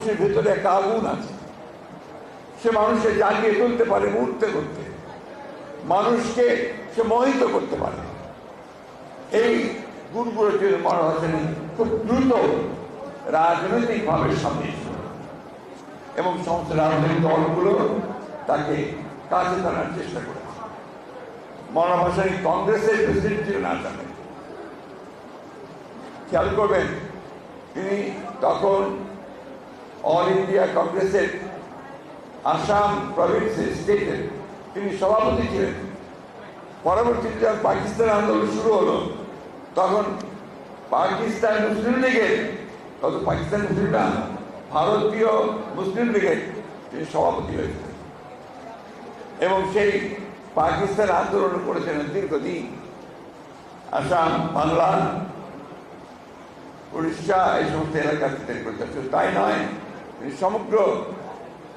মানুষের ভেতরে একটা আগুন আছে। সে মানুষকে জাগিয়ে তুলতে পারে মুহূর্তে করতে মানুষকে সে মোহিত করতে পারে। এই গুণগুলোর জন্য মনে হচ্ছেন খুব দ্রুত রাজনৈতিকভাবে সামনে এবং সমস্ত রাজনৈতিক দলগুলো তাকে কাজে টানার চেষ্টা করেছে। মৌলানা ভাসানী কংগ্রেসের প্রেসিডেন্ট ছিলেন আসামে খেয়াল করবেন, তিনি তখন অল ইন্ডিয়া কংগ্রেসের আসাম প্রভিন্সের স্টেটের তিনি সভাপতি ছিলেন। পরবর্তীতে যখন পাকিস্তান আন্দোলন শুরু হলো, তখন পাকিস্তান মুসলিম লীগের তত পাকিস্তান মুসলিম না ভারতীয় মুসলিম লীগের তিনি সভাপতি হয়েছিলেন। এবং সেই পাকিস্তান আন্দোলন করেছিলেন দীর্ঘদিন। আসাম, বাংলা, উড়িষ্যা, এই সমস্ত করতেন তাই নয় সমগ্র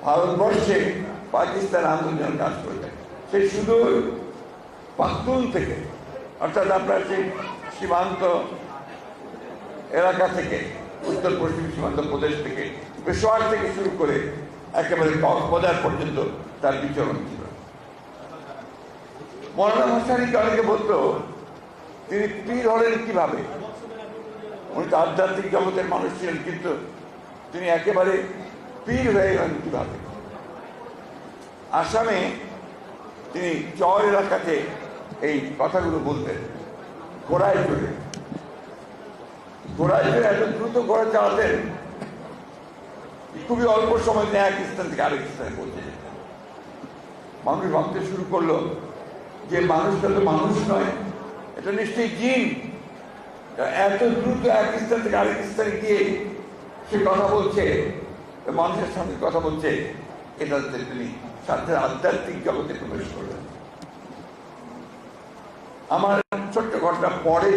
ভারতবর্ষে পাকিস্তান আন্দোলন কাজ করতেন সেই শুধু পাখতুন থেকে, অর্থাৎ আপনার সেই সীমান্ত এলাকা থেকে উত্তর পশ্চিম সীমান্ত প্রদেশ থেকে, পেশোয়ার থেকে শুরু করে একেবারে কক্সবাজার পর্যন্ত তার বিচরণ ছিল। মৌলানা ভাসানিকে অনেকে বলতো, তিনি পীর হলেন কীভাবে? উনি তো আধ্যাত্মিক জগতের মানুষ ছিলেন, কিন্তু তিনি একেবারে পীর হয়ে গেলেন কীভাবে? আসামে তিনি চর এলাকাতে এই কথাগুলো বলতেন ঘোড়ায় চড়ে ঘোড়ায় চড়ে এত দ্রুত ঘোড়া চালাতেন, খুবই অল্প সময় নিয়ে এক স্থান থেকে আরেক স্থানে পৌঁছে মানুষ ভাবতে শুরু করল যে মানুষটা তো মানুষ নয়, এটা নিশ্চয়ই জিন। এত দ্রুত এক স্থান থেকে আরেক স্থানে গিয়ে সে কথা বলছে। মানুষের সঙ্গে কথা বলছে। এটা তিনি সাথে আধ্যাত্মিক জগতে প্রবেশ করলেন আমার ছোট্ট ঘটনা পরে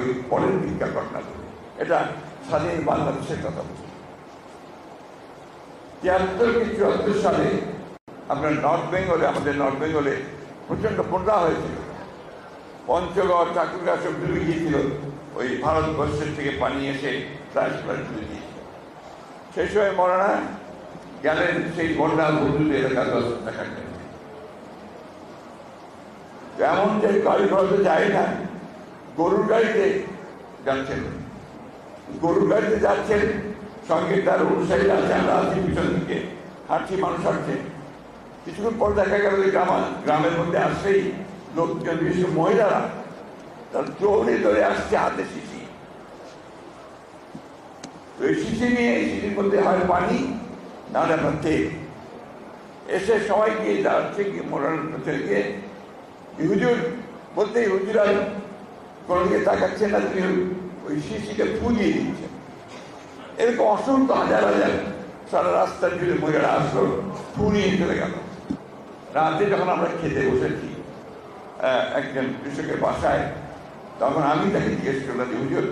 ওই পরের দিককার ঘটনা। এটা স্বাধীন বাংলাদেশের কথা বলছি। তিয়াত্তর কি চুয়াত্তর সালে আপনার নর্থ বেঙ্গলে, আমাদের নর্থ বেঙ্গলে প্রচণ্ড বন্যা হয়েছিল। পঞ্চগড় ঠাকুরগাঁ সব ডুবে গিয়েছিল। ওই ভারতবর্ষের থেকে পানি এসে প্রায় ডুবে গিয়েছিল। সেই সময় মরানা গেলেন সেই বন্যা বন্ধুদের এলাকা দেখার জন্য এমন যে গাড়ি ঘোড়াতে যায় না, গরুর গাড়িতে যাচ্ছেন। গরুর গাড়িতে যাচ্ছেন, সঙ্গে তার অনুসারী আছে, আমরা আছি পিছন দিকে। হাঁটছি, মানুষ হাঁটছে। কিছুক্ষণ পর দেখা গেল যে গ্রাম গ্রামের মধ্যে আসলেই লোকজন, বিশেষ মহিলারা, তার দৌড়ে দৌড়ে আসছে হাতে শিশি। তো এই শিশি নিয়ে, এই শিশির মধ্যে হয় পানি না হলে আপনার তেল। এসে সবাই গিয়ে দাঁড়াচ্ছে গিয়ে মোড়ানোর পেছনে গিয়ে হুজুর বলতে হুজুর কোনো দিকে তাকাচ্ছে না, তিনি ওই শিশিকে ফুলিয়ে দিচ্ছেন এরকম অসংখ্য হাজার হাজার সারা রাস্তার জুড়ে মহিলারা আসলো ফুলিয়ে চলে গেল। রাতে যখন আমরা খেতে বসেছি একজন কৃষকের বাসায়, তখন আমি তাকে জিজ্ঞেস করলাম যে হুজুর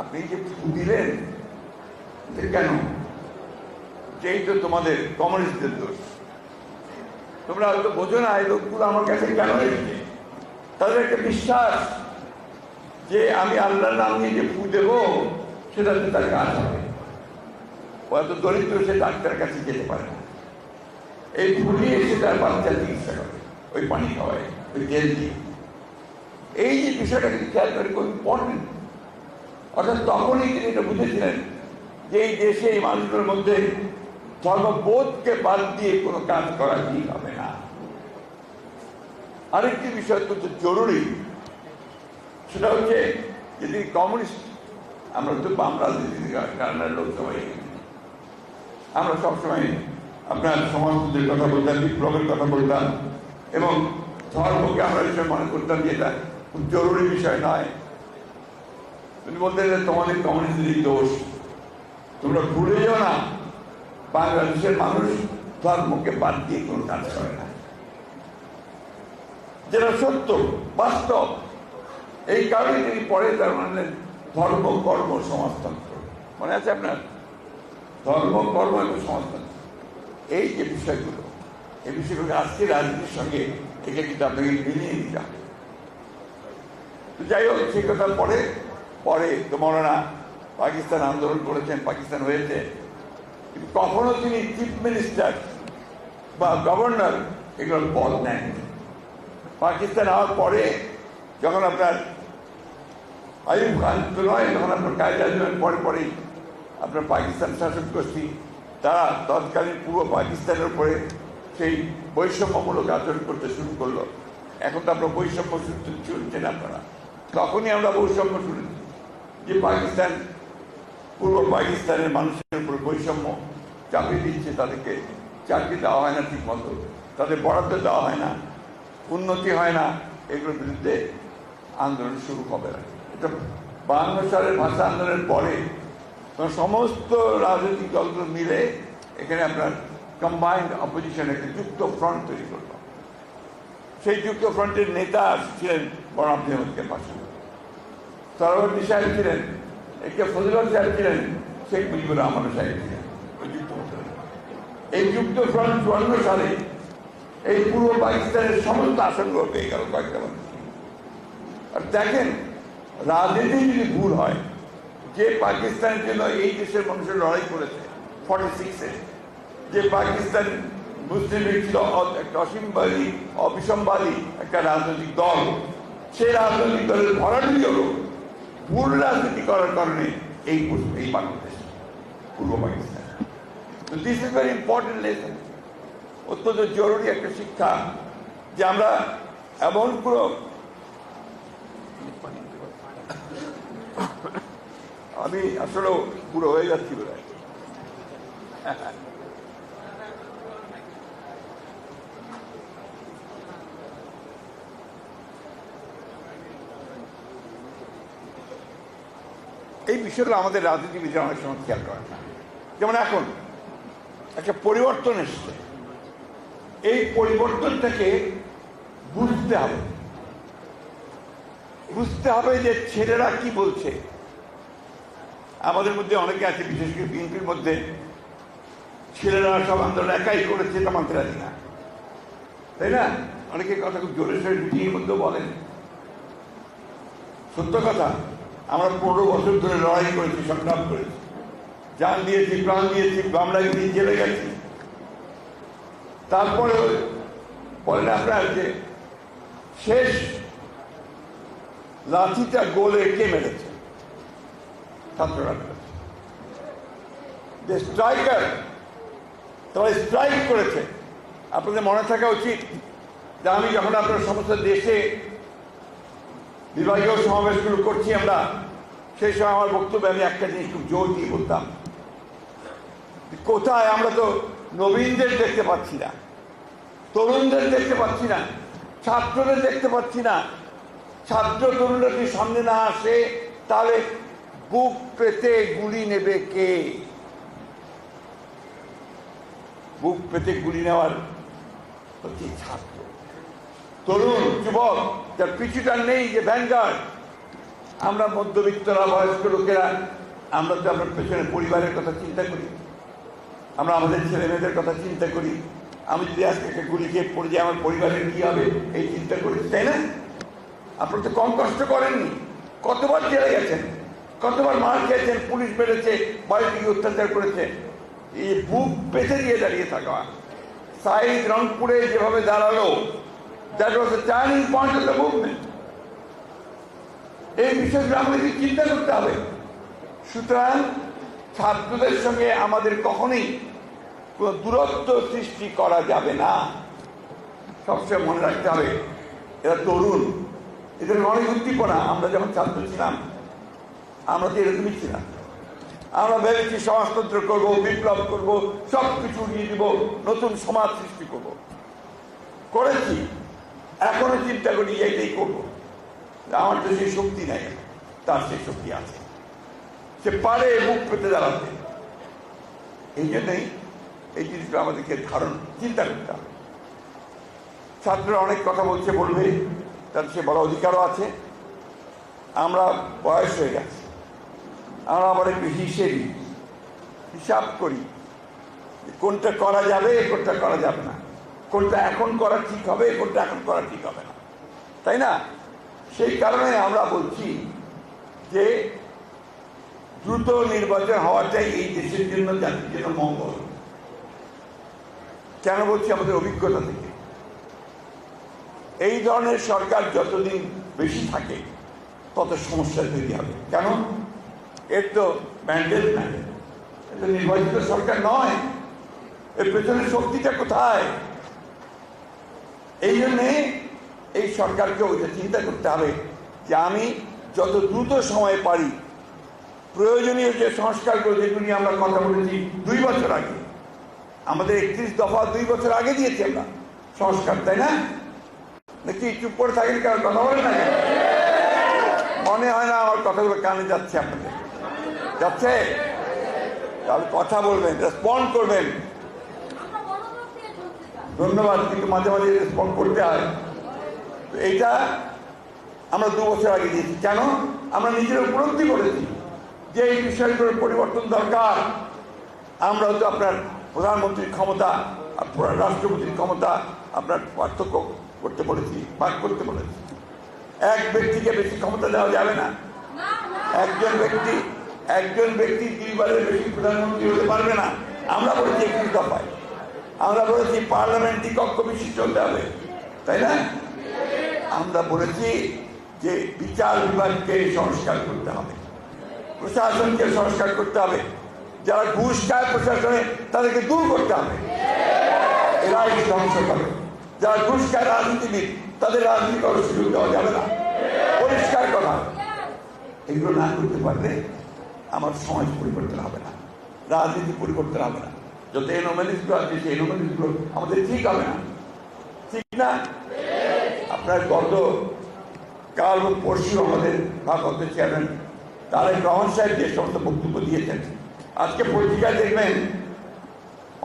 আপনি যে ফু দিলেন কেন যেই তো তোমাদের কমিউনিস্টদের দোষ। তোমরা হয়তো বোঝো না, এই লোকগুলো আমার কাছে কেন এসেছে? তাদের একটা বিশ্বাস যে আমি আল্লাহর নাম নিয়ে যে ফু দেবো সেটাতে তার কাজ হবে। এত দরিদ্র, সে ডাক্তারের কাছে যেতে পারে না। এই ফুলিয়ে এসে তার বাচ্চা চিকিৎসা করে, ওই পানি খাওয়ায়, ওই তেল দিয়ে। এই যে বিষয়টা কিন্তু খেয়াল করে খুব ইম্পর্টেন্ট অর্থাৎ তখনই তিনি এটা বুঝেছিলেন যে এই দেশে এই মানুষগুলোর মধ্যে ধর্মবোধকে বাদ দিয়ে কোনো কাজ করা ঠিক হবে না। আরেকটি বিষয় অত্যন্ত জরুরি, সেটা হচ্ছে যদি কমিউনিস্ট, আমরা তো বাম রাজনীতি কারণের লোক সবাই আমরা সবসময় আপনার সমাজতন্ত্রের কথা বলতাম, বিপ্লবের কথা বলতাম, এবং ধর্মকে আমরা বিষয় মনে করতাম যে এটা খুব জরুরি বিষয় নয়। তুমি বলতে তোমাদের কমিউনিস্টের দোষ। তোমরা ভুলে যাও না, বাংলাদেশের মানুষ ধর্মকে বাদ দিয়ে কোনো কাজ করে না। যেটা সত্য, বাস্তব, এই কারণে তিনি পরে তার মানে ধর্ম, কর্ম সমাজতন্ত্র। মনে আছে আপনার? ধর্ম, কর্ম এবং সমাজতন্ত্র। এই যে বিষয়গুলো, এই বিষয়গুলো আজকে রাজনীতির সঙ্গে একে কিন্তু আপনাকে মিলিয়ে নিতে হবে। যাই হোক, সেই কথা পরে পরে তো মৌলানা পাকিস্তান আন্দোলন করেছেন, পাকিস্তান হয়েছে। কখনো তিনি চিফ মিনিস্টার বা গভর্নর এগুলোর পদ নেন পাকিস্তান হওয়ার পরে যখন আপনার আইব খান তো নয় যখন আপনার কায়দা পরে পরেই আপনার পাকিস্তান শাসক গোষ্ঠী, তারা তৎকালীন পূর্ব পাকিস্তানের উপরে সেই বৈষম্যমূলক আচরণ করতে শুরু করল। এখন তো আপনার বৈষম্য চলছেন আপনারা। তখনই আমরা বৈষম্য শুনেছি যে পাকিস্তান পূর্ব পাকিস্তানের মানুষের উপর বৈষম্য চাপিয়ে দিচ্ছে, তাদেরকে চাকরি দেওয়া হয় না ঠিক মতো, তাদের বরাদ্দ দেওয়া হয় না, উন্নতি হয় না, এগুলোর বিরুদ্ধে আন্দোলন শুরু হবে না। এটা বাংলা সালের ভাষা আন্দোলনের পরে সমস্ত রাজনৈতিক দলগুলো মিলে এখানে আপনার কম্বাইন্ড অপোজিশন একটা যুক্ত ফ্রন্ট তৈরি করল সেই যুক্ত ফ্রন্টের নেতা ছিলেন বড় আহমদকে পাশে। সরবর্তী সাহেব ছিলেন। একে ফজিলত সাহেব ছিলেন, শেখ মুজিবুর রহমান সাহেব এই যুক্ত ফ্রন্ট চুয়ান্ন সালে এই পূর্ব পাকিস্তানের সমস্ত আসনগুলো পেয়ে গেল মানুষ। আর দেখেন রাজনীতি যদি ভুল হয়, যে পাকিস্তানের জন্য এই দেশের মানুষের লড়াই করেছে ফর্টি সিক্সে যে পাকিস্তান মুসলিম লীগ ছিল, একটা অসীমবাদী, অবিসম্বাদী একটা রাজনৈতিক দল, সেই রাজনৈতিক দলের ভরাডুবি হলো ভুল রাজনীতি করার কারণে এই এই বাংলাদেশ পূর্ব পাকিস্তান। তো this is very important lesson অত্যন্ত জরুরি একটা শিক্ষা যে আমরা এমন পুরো আমি আসলেও পুরো হয়ে যাচ্ছি বোধ এই বিষয়গুলো আমাদের রাজনীতিবিদরা অনেক সময় খেয়াল করে না যেমন এখন একটা পরিবর্তন এসছে। এই পরিবর্তনটাকে বুঝতে হবে। বুঝতে হবে যে ছেলেরা কি বলছে। আমাদের মধ্যে অনেকে আছে, বিশেষ করে বিএনপির মধ্যে। ছেলেরা সব আন্দোলন একাই করেছে তা মানতে রাজি না। তাই না? অনেকে কথা খুব জোরে সোরে মিটিংয়ের মধ্যেও বলেন। সত্য কথা। আমরা পনেরো বছর ধরে লড়াই করেছি, সংগ্রাম করেছি। জান দিয়েছি, প্রাণ দিয়েছি গামলা গিয়ে জেলে গেছি। তারপরে বলেন আপনার যে শেষ লাঠিটা গোলে কে মেরেছে? ছাত্ররা যে স্ট্রাইকার, তারা স্ট্রাইক করেছে। আপনাদের মনে থাকা উচিত যে আমি যখন আপনার সমস্ত দেশে বিভাগীয় সমাবেশগুলো করছি আমরা। সেই সময় আমার বক্তব্যে আমি একটা জিনিস খুব জোর দিয়ে বলতাম। কোথায় আমরা তো নবীনদের দেখতে পাচ্ছি না, তরুণদের দেখতে পাচ্ছি না, ছাত্রদের দেখতে পাচ্ছি না। ছাত্র তরুণরা যদি সামনে না আসে, তাহলে বুক পেতে গুলি নেবে কে? বুক পেতে গুলি নেওয়ার হচ্ছে ছাত্র। তরুণ, যুবক, যার পিছুটা নেই, যে ভ্যানগার্ড আমরা মধ্যবিত্তরা বয়স্ক লোকেরা, আমরা তো আমরা পেছনে পরিবারের কথা চিন্তা করি। আমরা আমাদের ছেলে মেয়েদের কথা চিন্তা করি। আমি যদি আজকে একটা গুলি খেয়ে পড়ে যাই, আমার পরিবারের কি হবে? এই চিন্তা করি, তাই না? আপনারা তো কম কষ্ট করেননি। কতবার জেলে গেছেন? কতবার মার খেয়েছেন? পুলিশ মেরেছে বাড়ি থেকে অত্যাচার করেছে। এই বুক পেতে দিয়ে দাঁড়িয়ে থাকা। সাইদ রংপুরে যেভাবে দাঁড়াল that was the turning point of the movement এই বিষয়গুলো আমাদেরকে চিন্তা করতে হবে। সুতরাং ছাত্রদের সঙ্গে আমাদের কখনোই কোনো দূরত্ব সৃষ্টি করা যাবে না। সবসময় মনে রাখতে হবে, এরা তরুণ। এদের অনেক উদ্দীপনা আমরা যখন ছাত্র ছিলাম, আমরা তো এরকমই ছিলাম। আমরা ভেবেছি সমাজতন্ত্র করব, বিপ্লব করব সব কিছু উড়িয়ে দিব, নতুন সমাজ সৃষ্টি করব। করেছি। এখনও চিন্তা করি, এইটাই করব। আমার তো সেই শক্তি নাই, তার সেই শক্তি আছে। সে পারে মুখ পেতে দাঁড়াতে। এই জন্যই এই জিনিসটা আমাদেরকে ধারণ, চিন্তা করতে হবে। ছাত্ররা অনেক কথা বলছে, বলবে, তার সে বড় অধিকারও আছে। আমরা বয়স হয়ে গেছে। আমরা আবার একটু হিসেবি, হিসাব করি কোনটা করা যাবে, কোনটা করা যাবে না। কোনটা এখন করা ঠিক হবে, কোনটা এখন করা ঠিক হবে না। তাই না? সেই কারণে আমরা বলছি যে দ্রুত নির্বাচন হওয়াটাই এই দেশের জন্য, জাতির জন্য মঙ্গল। কেন বলছি আমাদের অভিজ্ঞতা থেকে? এই ধরনের সরকার যতদিন বেশি থাকে, তত সমস্যা তৈরি হবে। কেন? এর তো ম্যান্ডেট নাই। এটা নির্বাচিত সরকার নয়। এর পেছনে শক্তিটা কোথায়? এই জন্যে এই সরকারকে ওইটা চিন্তা করতে হবে যে আমি যত দ্রুত সময় পারি প্রয়োজনীয় যে সংস্কারগুলো যেগুলি আমরা কথা বলেছি দুই বছর আগে, আমাদের একত্রিশ দফা দুই বছর আগে দিয়েছি আমরা সংস্কার, তাই না? নাকি চুপ করে থাকেন কারণ কথা বলেন না মনে হয় না আমার কথাগুলো কানে যাচ্ছে আপনাদের। যাচ্ছে? তাহলে কথা বলবেন রেসপন্ড করবেন আমরা গণভোট দিয়ে চলতে চাই ধন্যবাদ, কিন্তু মাঝে মাঝে রেসপন্ড করতে হয়। তো এইটা আমরা দু বছর আগে দিয়েছি। কেন? আমরা নিজেরা উপলব্ধি করেছি যে এই বিষয়গুলোর পরিবর্তন দরকার। আমরা হয়তো আপনার প্রধানমন্ত্রীর ক্ষমতা রাষ্ট্রপতির ক্ষমতা, আপনার পার্থক্য করতে বলেছি, ভাগ করতে বলেছি। এক ব্যক্তিকে বেশি ক্ষমতা দেওয়া যাবে না। একজন ব্যক্তি একজন ব্যক্তি দুইবারের বেশি প্রধানমন্ত্রী হতে পারবে না। আমরা বলেছি একত্রিশ দফায়। আমরা বলেছি পার্লামেন্টই কক্ষ বিশিষ্ট হতে হবে। তাই না? আমরা বলেছি যে বিচার বিভাগকে সংস্কার করতে হবে। প্রশাসনকে সংস্কার করতে হবে। যারা ঘুষ খায় প্রশাসনে, তাদেরকে দূর করতে হবে। এরাই ধ্বংস করে। যারা ঘুষ খায় রাজনীতিবিদ, তাদের রাজনীতি করার সুযোগ দেওয়া যাবে না। পরিষ্কার কথা। এগুলো না করতে পারলে আমার সমাজ পরিবর্তন হবে না। রাজনীতি পরিবর্তন হবে না। যত এনোমেলিসগুলো আছে, সেই এনোমেলিসগুলো আমাদের ঠিক হবে না। ঠিক না? আপনার গত কাল ও পরশু আমাদের ভারতের চেয়ারম্যান তারেক রহমান সাহেব যে সমস্ত বক্তব্য দিয়েছেন। আজকে পত্রিকায় দেখবেন,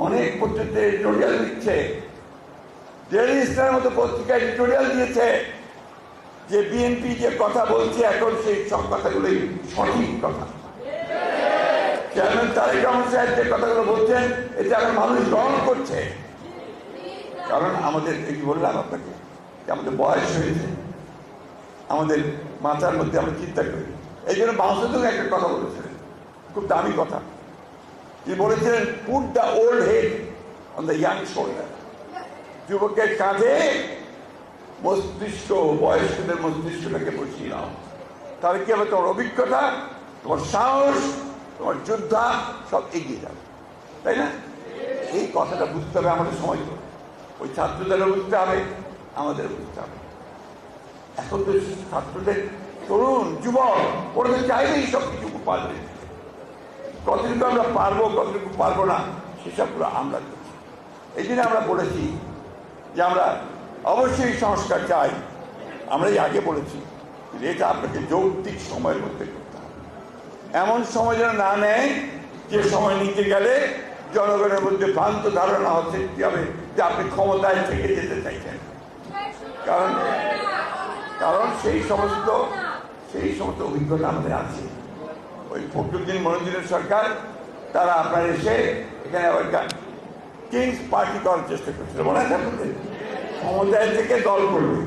অনেক পত্রিকাতে এডিটোরিয়াল দিচ্ছে ডেলি স্টারের মতো পত্রিকা এডিটোরিয়াল দিয়েছে যে বিএনপি যে কথা বলছে, এখন সেই সব কথাগুলোই সঠিক কথা। চেয়ারম্যান তারেক রহমান সাহেব যে কথাগুলো বলছেন এটা এখন মানুষ গ্রহণ করছে। কারণ আমাদের, এই বললাম আপনাকে, যে আমাদের বয়স হয়েছে, আমাদের মাথার মধ্যে আমরা চিন্তা করি। এই জন্য বাংলাদেশ একটা কথা বলেছিলেন। খুব দামি কথা। তিনি বলেছিলেন? Put the old head on the young shoulder যুবকের কাঁধে মস্তিষ্ক, বয়স্কদের মস্তিষ্কটাকে বসিয়ে নাও তাহলে কি হবে? তোমার অভিজ্ঞতা, তোমার সাহস তোমার যোদ্ধা সব এগিয়ে যাবে, তাই না? এই কথাটা বুঝতে হবে, আমাদের সময় ওই ছাত্রদেরও বুঝতে হবে আমাদের বুঝতে হবে। এখন তো ছাত্রদের, তরুণ, যুবক, ওরা তো চাইলেই সব কিছু পারবে। কতটুকু আমরা পারব, কতটুকু পারব না, সেসবগুলো আমরা করছি। এই জন্য আমরা বলেছি যে আমরা অবশ্যই সংস্কার চাই। আমরা এই আগে বলেছি এটা আপনাকে যৌক্তিক সময়ের মধ্যে এমন সময় যেন না নেয় যে সময় নিতে গেলে জনগণের মধ্যে ভ্রান্ত ধারণা কি হবে, যে আপনি ক্ষমতায় থেকে যেতে চাইছেন। কারণ কারণ সেই সমস্ত সেই সমস্ত অভিজ্ঞতা আমাদের আছে। ওই ফখরুদ্দিন মনোজিনের সরকার, তারা আপনার এসে এখানে আবার কিংস পার্টি করার চেষ্টা করছিল। মনে আছে আপনাদের? ক্ষমতায় থেকে দল করবে।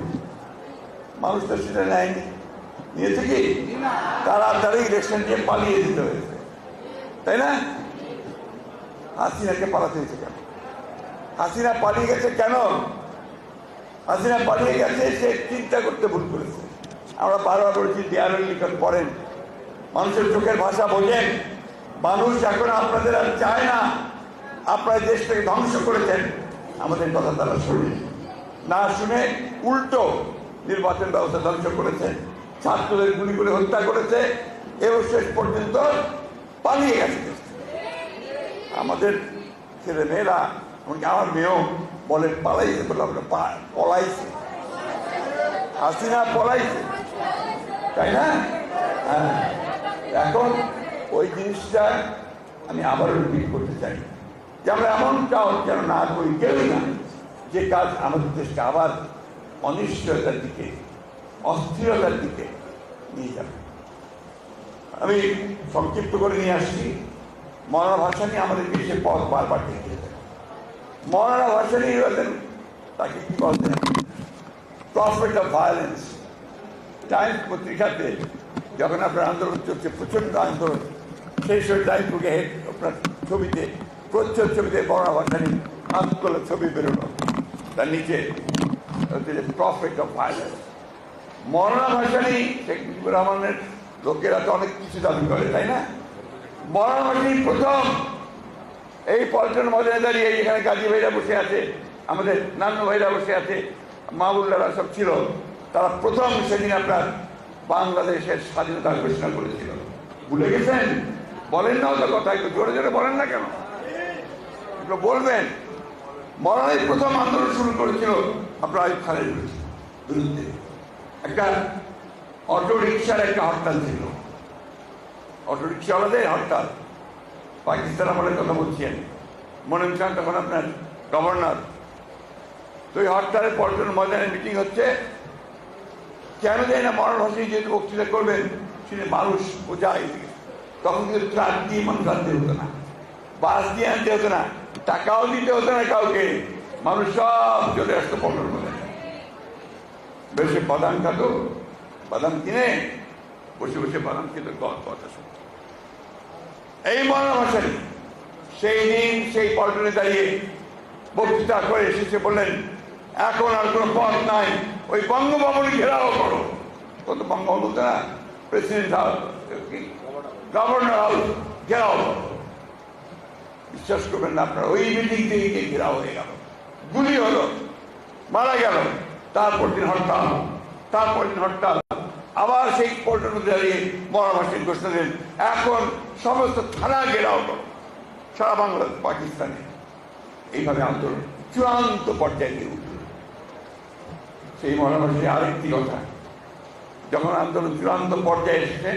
মানুষ তো সেটা নেয়নি। তাড়াতাড়ি ইলেকশন দিয়ে পালিয়ে দিতে হয়েছে তাই না? হাসিনাকে পালাতে হয়েছে কেন? হাসিনা পালিয়ে গেছে কেন? হাসিনা পালিয়ে গেছে, সে চিন্তা করতে ভুল করেছে। আমরা বারবার দেয়ালের পড়েন। মানুষের চোখের ভাষা বোঝেন। মানুষ এখন আপনাদের আর চায় না। আপনারা দেশটাকে ধ্বংস করেছেন। আমাদের কথা তারা শুনে না শুনে উল্টো নির্বাচন ব্যবস্থা ধ্বংস করেছে ছাত্রদের গুলি করে হত্যা করেছে এবং শেষ পর্যন্ত পালিয়ে গেছে। আমাদের ছেলে মেয়েরা, এমনকি আমার মেয়েও বলে, পালাইছে বলে আমরা পলাইছে। হাসিনা পলাইছে। তাই না? হ্যাঁ। এখন ওই জিনিসটা আমি আবারও রিপিট করতে চাই যে আমরা এমন কাজ যেন না করি, কেউই না। যে কাজ আমাদের দেশকে আবার অনিশ্চয়তার দিকে অস্থিরতার দিকে নিয়ে যাবে। আমি সংক্ষিপ্ত করে নিয়ে আসছি। মরানা ভাষা নিয়ে আমাদেরকে সে পথ বারবার দেখিয়ে দেয় মরানা ভাষা নিয়ে বলতেন তাকে কি বলতেন প্রফিট অফ ভায়োলেন্স টাইমস পত্রিকাতে যখন আপনার আন্দোলন চলছে প্রচণ্ড আন্দোলন, সেই সময় দায়িত্বকে আপনার ছবিতে প্রচ্ছদ ছবিতে বড় ভাষানি হাত তোলা ছবি বেরোলো। তার নিচে prophet of violence Maulana Bhasani, Sheikh Mujibur রহমানের লোকেরা তো অনেক কিছু দাবি করে, তাই না? মরনা ভাসানি প্রথম এই পল্টন ময়দানে দাঁড়িয়ে এখানে গাজী ভাইরা বসে আছে, আমাদের নান্নু ভাইরা বসে আছে মাহবুল্লারা সব ছিল, তারা প্রথম সেদিন আপনার বাংলাদেশের স্বাধীনতা ঘোষণা করেছিল। ভুলে গেছেন? বলেন না তো কথা, একটু জোরে জোরে বলেন না কেন? একটু বলবেন। মরণের প্রথম আন্দোলন শুরু করেছিল আপনার আইব খানের বিরুদ্ধে। একটা অটো রিক্সার একটা হরতাল ছিল। অটো রিক্সাওয়ালাদের হরতাল। পাকিস্তান আমলের কথা বলছি আমি মনিম খান তখন আপনার গভর্নর তো এই হরতালের পর্যটন ময়দানে মিটিং হচ্ছে। কেন যায় না মরণ হোসেন যেহেতু বক্তৃতা করবেন সেটা মানুষ বোঝায় তখন কিন্তু ট্রাক দিয়ে মানুষ আনতে হতো না। বাস দিয়ে আনতে হতো না। টাকাও দিতে হতো না কাউকে। মানুষ সব চলে আসতো পল্টন ময়দানে বেশি বাদাম খাতো বাদাম কিনে বসে বসে বাদাম খেতে কথা শুনতো এই মরণ ভাষারি সেই দিন, সেই পল্টনে দাঁড়িয়ে বক্তৃতা করে এসেছে, বললেন, এখন আর কোনো পথ নাই, ওই বঙ্গভবন ঘেরাও করো। কত বঙ্গভবন বলতে না প্রেসিডেন্ট হাউস গভর্নর হাউস ঘেরাও করো। বিশ্বাস করবেন না আপনারা, ওই মিটিং থেকে ঘেরাও হয়ে গেল। গুলি হলো, মারা গেল। তারপর দিন হরতাল, তারপর দিন হরতাল। আবার সেই পল্টনে দাঁড়িয়ে মহামাসিক ঘোষণা দিলেন, এখন সমস্ত থানা ঘেরাও করো, সারা বাংলাদেশ পাকিস্তানে। এইভাবে আন্দোলন চূড়ান্ত পর্যায়ে গিয়ে উঠল। সেই মহামাসী আরেকটি কথা, যখন আন্দোলন চূড়ান্ত পর্যায়ে এসেছে,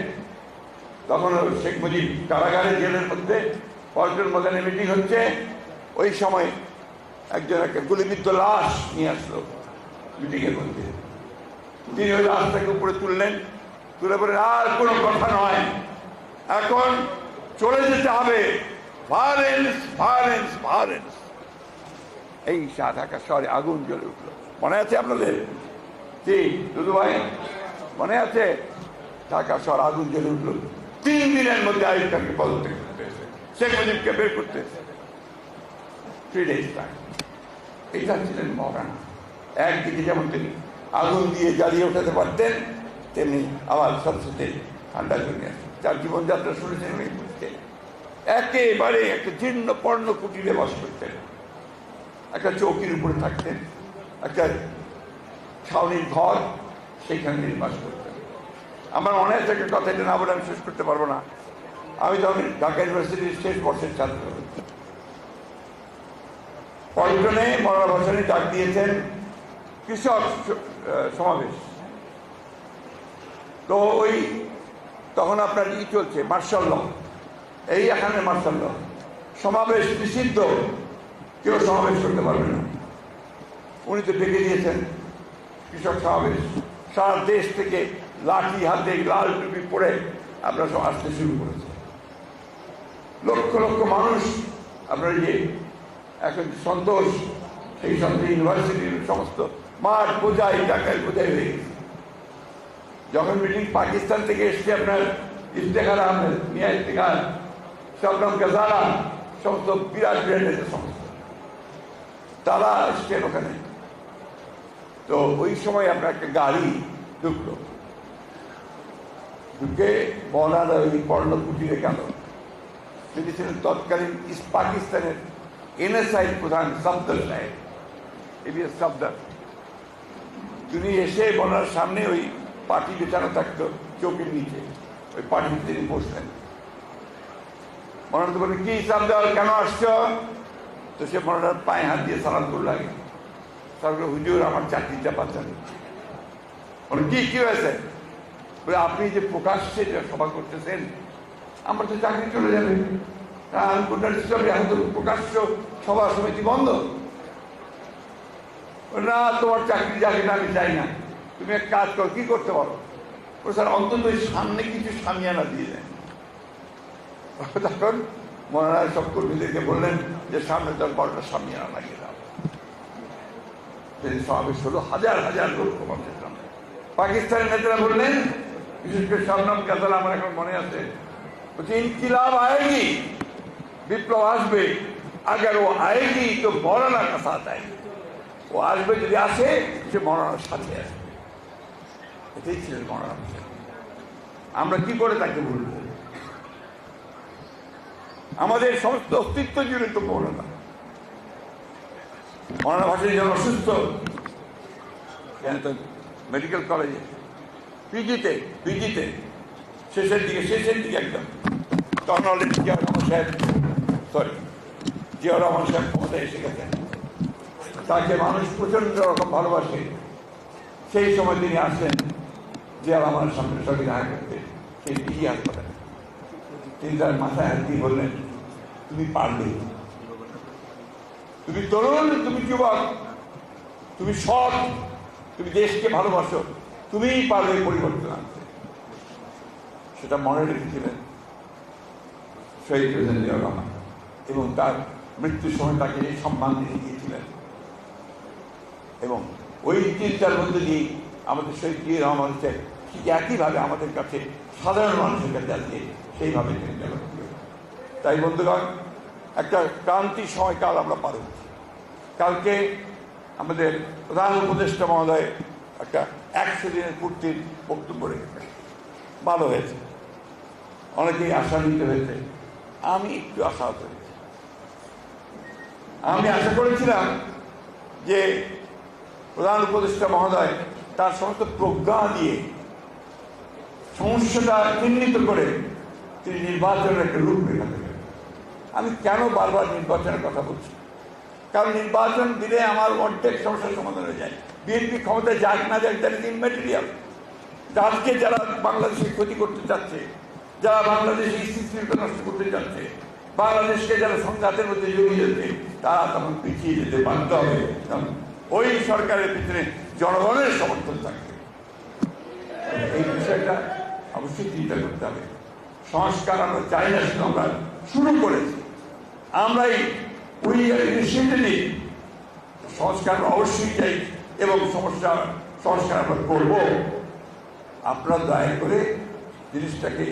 তখন শেখ মুজিব কারাগারে জেলের মধ্যে পল্টন ময়দানে মিটিং হচ্ছে। ওই সময় একজন একটা গুলিবিদ্ধ লাশ নিয়ে আসলো। মিটিংয়ের মধ্যে তিনি ওই লাশটাকে উপরে তুললেন। তুলে পরে আর কোনো কথা নয়। এখন চলে যেতে হবে। ভায়োলেন্স ভায়োলেন্স ভায়োলেন্স এই ঢাকা শহরে আগুন জ্বলে উঠল। মনে আছে আপনাদের? কি দুদু ভাই, মনে আছে? ঢাকা শহর আগুন জ্বলে উঠল। তিন দিনের মধ্যে আয়ুবটাকে পদত্যাগ করতে শেখ মুজিবকে বের করতে থ্রি ডেজ টাইম এইটা ছিলেন মহারানা একদিকে যেমন তিনি আগুন দিয়ে জ্বালিয়ে উঠাতে পারতেন, তেমনি আবার সাথে সাথে ঠান্ডা জমে আসে যার জীবনযাত্রা শুনেছেন উনি বুঝতেন একেবারে একটা জীর্ণ পর্ণ কুটিরে বাস করতেন। একটা চৌকির উপরে থাকতেন। একটা ছাউনির ঘর সেইখানে তিনি বাস করতেন। আমার মনে আছে একটা কথা, এটা না বলে আমি শেষ করতে পারব না। আমি তখন ঢাকা ইউনিভার্সিটির শেষ বর্ষের ছাত্র পল্টনে মরা ভাসানি ডাক দিয়েছেন কৃষক সমাবেশ। তো ওই তখন আপনার ই চলছে মার্শাল ল এই এখানে মার্শাল ল সমাবেশ নিষিদ্ধ, কেউ সমাবেশ করতে পারবে না। উনি তো ডেকে দিয়েছেন কৃষক সমাবেশ। সারা দেশ থেকে লাঠি হাতে লাল টুপি পরে আপনারা সব আসতে শুরু করেছে। লক্ষ লক্ষ মানুষ আপনার ইয়ে এখন সন্তোষ, সেই সন্তোষ ইউনিভার্সিটির সমস্ত মাঠ বোঝাই ঢাকায় বোঝাই হয়ে গেছে যখন মিটিং পাকিস্তান থেকে এসছে আপনার ইফতেখার আহমেদ, মিয়া ইফতেখার শবনম গাজারা সমস্ত বিরাট বিরাট নেতা সমস্ত। তারা এসছেন ওখানে। তো ওই সময় আপনার একটা গাড়ি ঢুকলো। ঢুকে মৌলানা ওই কর্ণকুটিরে গেল তিনি ছিলেন তৎকালীন ইস্ট পাকিস্তানের এনএসআই প্রধান সফদর সাহেব, এবিএস সফদর তিনি এসে বলার সামনে ওই পার্টি বেচানো থাকতো চোখের নিচে। ওই পার্টিতে তিনি বসলেন। মনে বলেন কি সফদর কেন আসছ? তো সে মনে পায়ে হাত দিয়ে সালাম করে লাগে তারপরে হুজুর, আমার চাকরিটা বাঁচানো বলে, কি কি হয়েছে? বলে, আপনি যে প্রকাশ্যে যে সভা করতেছেন, আমার তো চাকরি চলে যাবে। আমি প্রকাশ্য সভা সমিতি বন্ধ। না, তোমার চাকরি চাকরি আমি চাই না। তুমি এক কাজ করো, কি করতে পারো? স্যার, অন্তত সামনে কিছু সামিয়ানা দিয়ে দেন। তখন মহারাজ সব কর্মীদেরকে বললেন যে, সামনে তার বড়টা সামিয়ানা লাগিয়ে দাও। সমাবেশ হলো হাজার হাজার লোক সামনে পাকিস্তানের নেতারা বললেন, বিশেষ করে সামনাম কাতাল, আমার এখন মনে আছে। বলছে, ইনকিলাব আয়েগি, বিপ্লব আসবে, আগার ও আয়েগি, তো বড় না কথা চাই ও আসবে, যদি আসে, সে মরানোর সাথে আসবে। এটাই ছিল মরানোর আমরা কি করে তাকে বলব আমাদের সমস্ত অস্তিত্ব জুড়ে তো মৌলানা মৌলানা ভাষায় যেন অসুস্থ, কেন তো মেডিকেল কলেজে পিজিতে পিজিতে শেষের দিকে শেষের দিকে একদম। তখন জিয়া রহমান সাহেব সরি জিয়া রহমান সাহেব ক্ষমতায় এসে গেছেন। তাকে মানুষ প্রচণ্ড রকম ভালোবাসে। সেই সময় তিনি আসলেন জিয়া রহমানের সামনে সঙ্গে দেখা করতে। সেই পিজি হাসপাতালে তিনি তার মাথায় হাত দিয়ে বললেন, তুমি পারবে তুমি তরুণ, তুমি যুবক, তুমি সৎ, তুমি দেশকে ভালোবাসো। তুমিই পারবে পরিবর্তন আনতে। সেটা মনে রেখেছিলেন শহীদ রহমান এবং তার মৃত্যুর সময় তাকে সম্মান দিয়ে গিয়েছিলেন এবং ওই চিন্তার মধ্যে দিয়ে আমাদের শহীদ জিয়া রহমান হচ্ছে ঠিক একইভাবে আমাদের কাছে সাধারণ মানুষের কাছে আজকে সেইভাবে তাই বন্ধুগণ, একটা ক্রান্তির সময়কাল আমরা পার হচ্ছি। কালকে আমাদের প্রধান উপদেষ্টা মহোদয় একটা একশো দিনের পূর্তির বক্তব্য রেখেছে ভালো হয়েছে। অনেকেই আশান্বিত হয়েছে। আমি একটু আশাহত হয়েছি। আমি আশা করেছিলাম যে প্রধান উপদেষ্টা মহোদয়, তার সমস্ত প্রজ্ঞা দিয়ে, সমস্যাটা চিহ্নিত করে তিনি নির্বাচনের একটা রূপরেখা দেবেন আমি কেন বারবার নির্বাচনের কথা বলছি? কারণ নির্বাচন দিলে আমার অর্ধেক সমস্যার সমাধান হয়ে যায়। বিএনপি ক্ষমতায় যাক না যাক দ্যাট ইজ ইমেটেরিয়াল যারা বাংলাদেশের ক্ষতি করতে চাচ্ছে, যারা বাংলাদেশের স্থিতিশীলতা নষ্ট করতে চাচ্ছে, বাংলাদেশকে যারা সংঘাতের মধ্যে জড়িয়ে যাচ্ছে, তারা তখন পিছিয়ে যেতে বাধ্য হবে। ওই সরকারের পিছনে জনগণের সমর্থন থাকবে। এই বিষয়টা অবশ্যই চিন্তা করতে হবে। সংস্কার আমরা চাই না শুধু আমরা শুরু করেছি। আমরাই উই ইনিশিয়েটিভ সংস্কার অবশ্যই চাই এবং সমস্যা সংস্কার আমরা করব। আপনারা দয়া করে জিনিসটাকে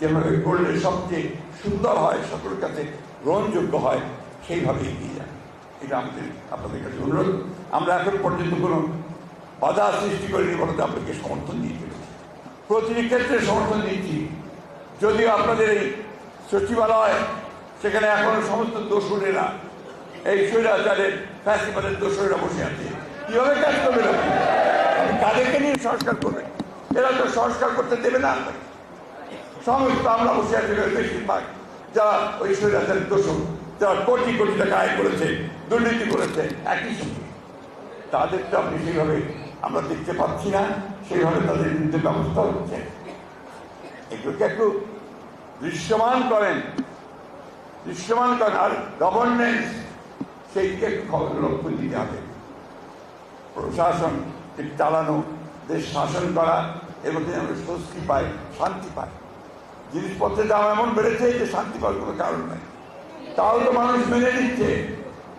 যেভাবে করলে সবচেয়ে সুন্দর হয়, সকলের কাছে গ্রহণযোগ্য হয়, সেইভাবে এগিয়ে যান। এটা আমাদের, আপনাদের কাছে অনুরোধ। আমরা এখন পর্যন্ত কোনো বাধা সৃষ্টি করিনি বলতে আপনাকে সমর্থন দিয়ে চলেছি। প্রতিটি ক্ষেত্রে সমর্থন দিচ্ছি। যদিও আপনাদের এই সচিবালয়, সেখানে এখনও সমস্ত দোষরেরা এই স্বৈরাচারের ফ্যাসিবাদের দোষরেরা বসে আছে। কীভাবে কাজ করবে আপনি কাদেরকে নিয়ে সংস্কার করবেন। এরা তো সংস্কার করতে দেবে না সমস্ত আমরা বসে আছি বেশিরভাগ যারা ওই স্বৈরাচারের দোষর যারা কোটি কোটি টাকা আয় করেছে, দুর্নীতি করেছে, একই সঙ্গে। তাদের তো আপনি সেইভাবে আমরা দেখতে পাচ্ছি না, সেইভাবে তাদের বিরুদ্ধে ব্যবস্থা হচ্ছে। এগুলোকে একটু দৃশ্যমান করেন। দৃশ্যমান করেন। আর গভর্নেন্স সেইদিকে একটু লক্ষ্য দিতে হবে। প্রশাসন চালানো, দেশ শাসন করা মধ্যে আমরা স্বস্তি পাই, শান্তি পাই। জিনিসপত্রের দাম এমন বেড়েছে যে শান্তি পাওয়ার কোনো কারণ নাই। তাও তো মানুষ মেনে নিচ্ছে।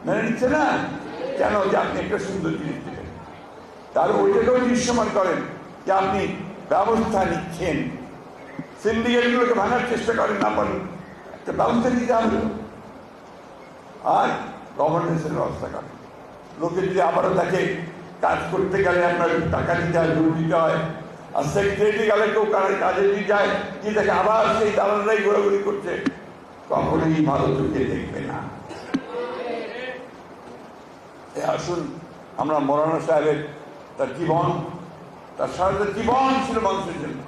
মেনে নিচ্ছে না? কেন যে আপনি একটা সুন্দর জিনিস দেবেন তার ওইটাকেও দৃশ্যমান করেন যে আপনি ব্যবস্থা নিচ্ছেন। সিন্ডিকেটগুলোকে ভাঙার চেষ্টা করেন, না পারেন একটা ব্যবস্থা নিতে হবে। আর গভর্নেন্সের ব্যবস্থা করেন। লোকে যদি আবারও তাকে কাজ করতে গেলে আপনার টাকা দিতে হয় লোন দিতে হয়, আর সেক্রেটারি গেলে কেউ কাজে দিয়ে যায় কি দেখে আবার সেই দালানরাই ঘোরাঘুরি করছে, কখনোই ভালো চোখে দেখবে না। আসুন, আমরা মৌলানা সাহেবের তার জীবন, তার সারাটা জীবন ছিল মানুষের জন্য।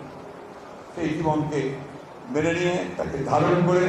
সেই জীবনকে মেনে নিয়ে তাকে ধারণ করে